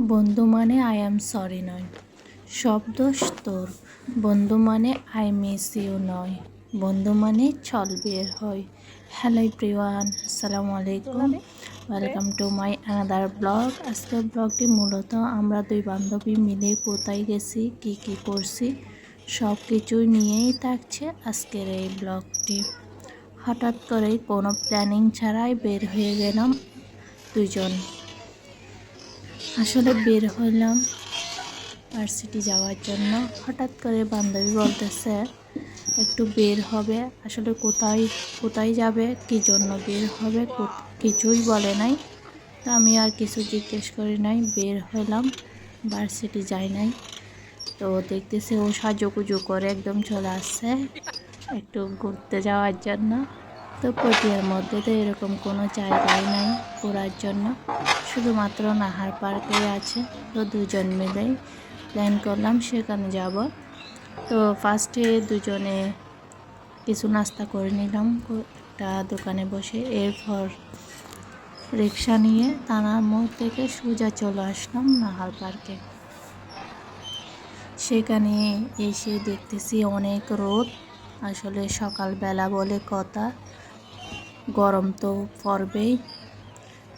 বন্ধু মানে I am sorry নয়। সব দোষ তোর। বন্ধু মানে আই মিস ইউ নয়। বন্ধু মানে ছল বের হয় হ্যালো এভরিওয়ান আসসালামু আলাইকুম। Welcome to my another blog আজকের ব্লগটি মূলত আমরা দুই বান্ধবী মিলে কোথায় গেছি, কি কি করছি, সব কিছু নিয়েই থাকছে আজকের এই ব্লগটি হঠাৎ করেই কোনো প্ল্যানিং ছাড়াই বের হয়ে গেলাম দুজন আসলে বের হইলাম ভার্সিটি যাওয়ার জন্য। হঠাৎ করে বান্ধবী বলতেছে, একটু বের হবে। আসলে কোথায় কোথায় যাবে? কি জন্য বের হবে? কিছুই বলে নাই। তো আমি আর কিছু জিজ্ঞেস করি নাই, বের হলাম ভার্সিটি যাই নাই। তো দেখতেছি ও সাজুগুজু করে একদম চলে আসছে একটু ঘুরতে যাওয়ার জন্য। তো পটিয়ার মধ্যে তো এরকম কোনো জায়গাই নাই ঘোরার জন্য। শুধুমাত্র নাহার পার্কে আছে, তো দুজন মিলেই প্ল্যান করলাম সেখানে যাব। তো ফার্স্টে দুজনে কিছু নাস্তা করে নিলাম, একটা দোকানে বসে। এরপর রিক্সা নিয়ে থানার মোড় থেকে সোজা চলে আসলাম নাহার পার্কে। সেখানে এসে দেখতেছি অনেক রোদ, আসলে সকালবেলা বলে কথা। গরম তো পড়বেই।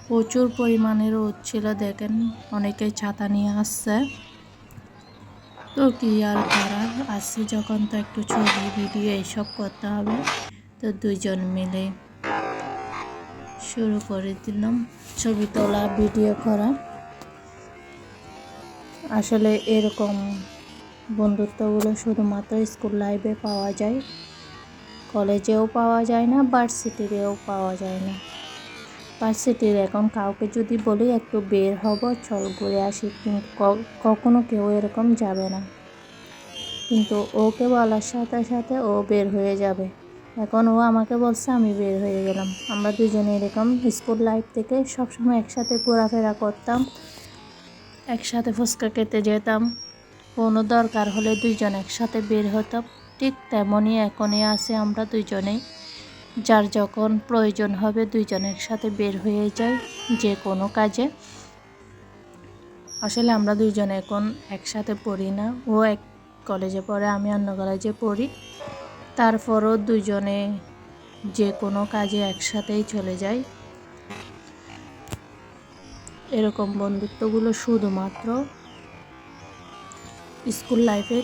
প্রচুর পরিমাণে রোদ ছিল, দেখেন অনেকে ছাতা নিয়ে আসছে। তো কি আর করার আসছে যখন তো একটু ছবি, ভিডিও এইসব করতে হবে, তো দুইজন মিলে শুরু করে দিলাম ছবি তোলা, ভিডিও করা। আসলে এরকম বন্ধুত্বগুলো শুধুমাত্র স্কুল লাইফে পাওয়া যায়। কলেজেও পাওয়া যায় না, ভার্সিটিতেও পাওয়া যায় না। ভার্সিটির এখন কাউকে যদি বলি, একটু বের হব, চল ঘুরে আসি। কিন্তু কখনো কেউ এরকম যাবে না। কিন্তু ওকে বলার সাথে সাথে ও বের হয়ে যাবে। এখন ও আমাকে বলছে, আমি বের হয়ে গেলাম। আমরা দুজনে এরকম স্কুল লাইফ থেকে সবসময় একসাথে ঘোরাফেরা করতাম, একসাথে ফুচকা খেতে যেতাম। কোনো দরকার হলে দুইজন একসাথে বের হতাম। ঠিক তেমনই এখনই আছে আমরা দুইজনেই। যার যখন প্রয়োজন হবে দুইজন একসাথে বের হয়ে যাই যে কোনো কাজে। আসলে আমরা দুইজন এখন একসাথে পড়ি না। ও এক কলেজে পড়ে, আমি অন্য কলেজে পড়ি। তারপরও দুজনে যে কোনো কাজে একসাথেই চলে যাই। এরকম বন্ধুত্বগুলো শুধুমাত্র স্কুল লাইফে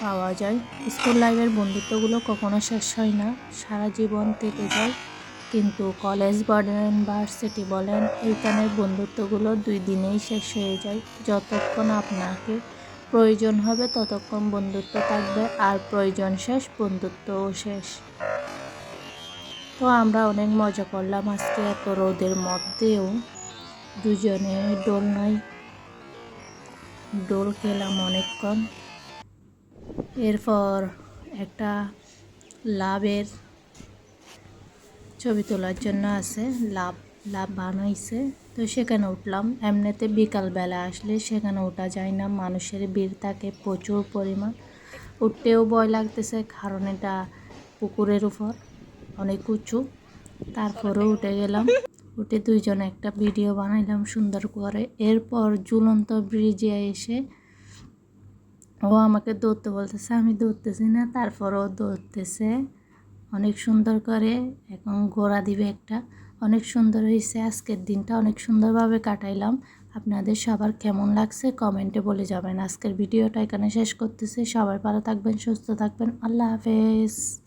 পাওয়া যায়। স্কুল লাইফের বন্ধুত্বগুলো কখনো শেষ হয় না। সারা জীবন থেকে যায়। কিন্তু কলেজ বলেন ভার্সিটি বলেন এইখানের বন্ধুত্বগুলো দুই দিনেই শেষ হয়ে যায়। যতক্ষণ আপনাকে প্রয়োজন হবে, ততক্ষণ বন্ধুত্ব থাকবে আর প্রয়োজন শেষ, বন্ধুত্বও শেষ। তো আমরা অনেক মজা করলাম আজকে এত রোদের মধ্যেও। দুজনে দোলনায় দোল খেলাম অনেকক্ষণ। এরপর একটা লাভের ছবি তোলার জন্য আছে। লাভ লাভ বানাইছে। তো সেখানে উঠলাম। এমনিতে বিকালবেলা আসলে সেখানে ওঠা যায় না। মানুষের ভিড় থাকে প্রচুর পরিমাণ। উঠতেও ভয় লাগতেছে, কারণ এটা পুকুরের উপর, অনেক উঁচু। তারপরেও উঠে গেলাম। উঠে দুইজন একটা ভিডিও বানাইলাম সুন্দর করে। এরপর ঝুলন্ত ব্রিজে এসে ও আমাকে দৌড়তে বলতেছে, আমি দৌড়তেছি না। তারপরও দৌড়তেছে। অনেক সুন্দর করে এখন গোড়া দিবে একটা। অনেক সুন্দর হয়েছে, আজকের দিনটা অনেক সুন্দরভাবে কাটাইলাম। আপনাদের সবার কেমন লাগছে কমেন্টে বলে যাবেন। আজকের ভিডিওটা এখানে শেষ করতেছি। সবাই ভালো থাকবেন, সুস্থ থাকবেন। আল্লাহ হাফেজ।